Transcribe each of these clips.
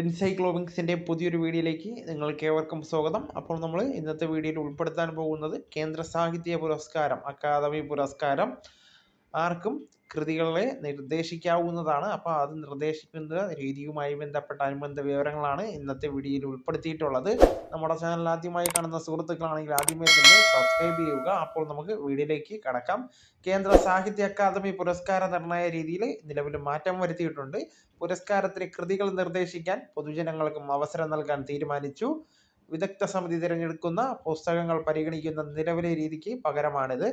എൻസൈക്ലോബിങ്സിന്റെ പുതിയൊരു വീഡിയോയിലേക്ക് നിങ്ങൾക്ക് ഏവർക്കും സ്വാഗതം. അപ്പോൾ നമ്മൾ ഇന്നത്തെ വീഡിയോയിൽ ഉൾപ്പെടുത്താൻ പോകുന്നത് കേന്ദ്ര സാഹിത്യ പുരസ്കാരം അക്കാദമി പുരസ്കാരം. ആർക്കും കൃതികളെ നിർദ്ദേശിക്കാവുന്നതാണ്. അപ്പോൾ അത് നിർദ്ദേശിക്കുന്ന രീതിയുമായി ബന്ധപ്പെട്ട അനുബന്ധ വിവരങ്ങളാണ് ഇന്നത്തെ വീഡിയോയിൽ ഉൾപ്പെടുത്തിയിട്ടുള്ളത്. നമ്മുടെ ചാനൽ ആദ്യമായി കാണുന്ന സുഹൃത്തുക്കളാണെങ്കിൽ ആദ്യമേ തന്നെ സബ്സ്ക്രൈബ് ചെയ്യുക. അപ്പോൾ നമുക്ക് വീഡിയോയിലേക്ക് കടക്കാം. കേന്ദ്ര സാഹിത്യ അക്കാദമി പുരസ്കാര നിർണയ രീതിയിൽ നിലവിൽ മാറ്റം വരുത്തിയിട്ടുണ്ട്. പുരസ്കാരത്തിന് കൃതികൾ നിർദ്ദേശിക്കാൻ പൊതുജനങ്ങൾക്കും അവസരം നൽകാൻ തീരുമാനിച്ചു. വിദഗ്ധ സമിതി തിരഞ്ഞെടുക്കുന്ന പുസ്തകങ്ങൾ പരിഗണിക്കുന്ന നിലവിലെ രീതിക്ക് പകരമാണിത്.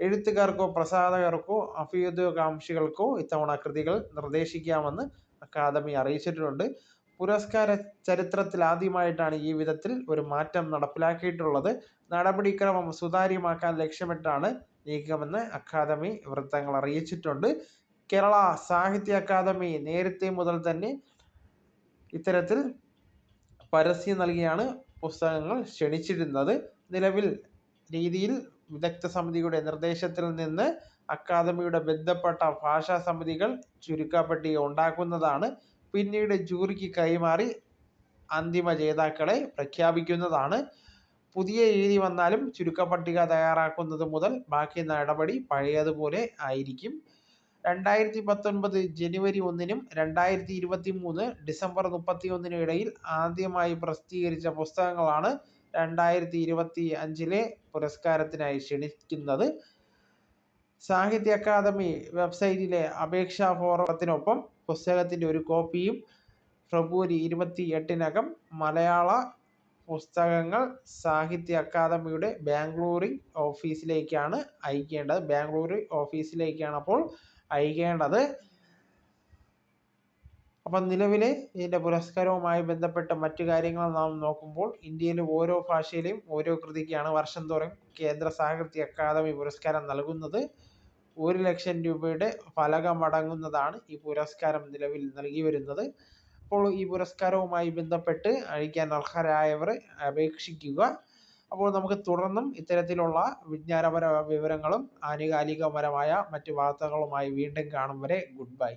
എഴുത്തുകാർക്കോ പ്രസാധകർക്കോ അഭ്യുദയകാംക്ഷികൾക്കോ ഇത്തവണ കൃതികൾ നിർദ്ദേശിക്കാമെന്ന് അക്കാദമി അറിയിച്ചിട്ടുണ്ട്. പുരസ്കാര ചരിത്രത്തിൽ ആദ്യമായിട്ടാണ് ഈ വിധത്തിൽ ഒരു മാറ്റം നടപ്പിലാക്കിയിട്ടുള്ളത്. നടപടിക്രമം സുതാര്യമാക്കാൻ ലക്ഷ്യമിട്ടാണ് നീക്കമെന്ന് അക്കാദമി വൃത്തങ്ങൾ അറിയിച്ചിട്ടുണ്ട്. കേരള സാഹിത്യ അക്കാദമി നേരത്തെ മുതൽ തന്നെ ഇത്തരത്തിൽ പരസ്യം നൽകിയാണ് പുസ്തകങ്ങൾ ക്ഷണിച്ചിരുന്നത്. നിലവിൽ രീതിയിൽ വിദഗ്ധ സമിതിയുടെ നിർദ്ദേശത്തിൽ നിന്ന് അക്കാദമിയുടെ ബന്ധപ്പെട്ട ഭാഷാ സമിതികൾ ചുരുക്കപ്പട്ടിക ഉണ്ടാക്കുന്നതാണ്. പിന്നീട് ജൂറിക്ക് കൈമാറി അന്തിമ ജേതാക്കളെ പ്രഖ്യാപിക്കുന്നതാണ്. പുതിയ രീതി വന്നാലും ചുരുക്കപ്പട്ടിക തയ്യാറാക്കുന്നത് മുതൽ ബാക്കി നടപടി പഴയതുപോലെ ആയിരിക്കും. രണ്ടായിരത്തി പത്തൊൻപത് ജനുവരി ഒന്നിനും രണ്ടായിരത്തി ഇരുപത്തി മൂന്ന് ഡിസംബർ മുപ്പത്തി ഒന്നിനും ഇടയിൽ ആദ്യമായി പ്രസിദ്ധീകരിച്ച പുസ്തകങ്ങളാണ് രണ്ടായിരത്തി ഇരുപത്തി അഞ്ചിലെ പുരസ്കാരത്തിനായി ക്ഷണിക്കുന്നത് സാഹിത്യ അക്കാദമി വെബ്സൈറ്റിലെ അപേക്ഷാ ഫോറത്തിനൊപ്പം പുസ്തകത്തിന്റെ ഒരു കോപ്പിയും ഫെബ്രുവരി ഇരുപത്തി എട്ടിനകം മലയാള പുസ്തകങ്ങൾ സാഹിത്യ അക്കാദമിയുടെ ബാംഗ്ലൂരി ഓഫീസിലേക്കാണ് അയക്കേണ്ടത്. ബാംഗ്ലൂർ ഓഫീസിലേക്കാണ് അപ്പോൾ അയക്കേണ്ടത്. അപ്പം നിലവിലെ ഇതിന്റെ പുരസ്കാരവുമായി ബന്ധപ്പെട്ട മറ്റു കാര്യങ്ങൾ നാം നോക്കുമ്പോൾ ഇന്ത്യയിലെ ഓരോ ഭാഷയിലെയും ഓരോ കൃതിക്കാണ് വർഷം തോറും കേന്ദ്ര സാഹിത്യ അക്കാദമി പുരസ്കാരം നൽകുന്നത്. ഒരു ലക്ഷം രൂപയുടെ ഫലകമടങ്ങുന്നതാണ് ഈ പുരസ്കാരം നിലവിൽ നൽകി വരുന്നത്. അപ്പോൾ ഈ പുരസ്കാരവുമായി ബന്ധപ്പെട്ട് അഴിക്കാൻ അർഹരായവർ അപേക്ഷിക്കുക. അപ്പോൾ നമുക്ക് തുടർന്നും ഇത്തരത്തിലുള്ള വിജ്ഞാനപര വിവരങ്ങളും ആനുകാലികപരമായ മറ്റു വാർത്തകളുമായി വീണ്ടും കാണും വരെ. Good bye.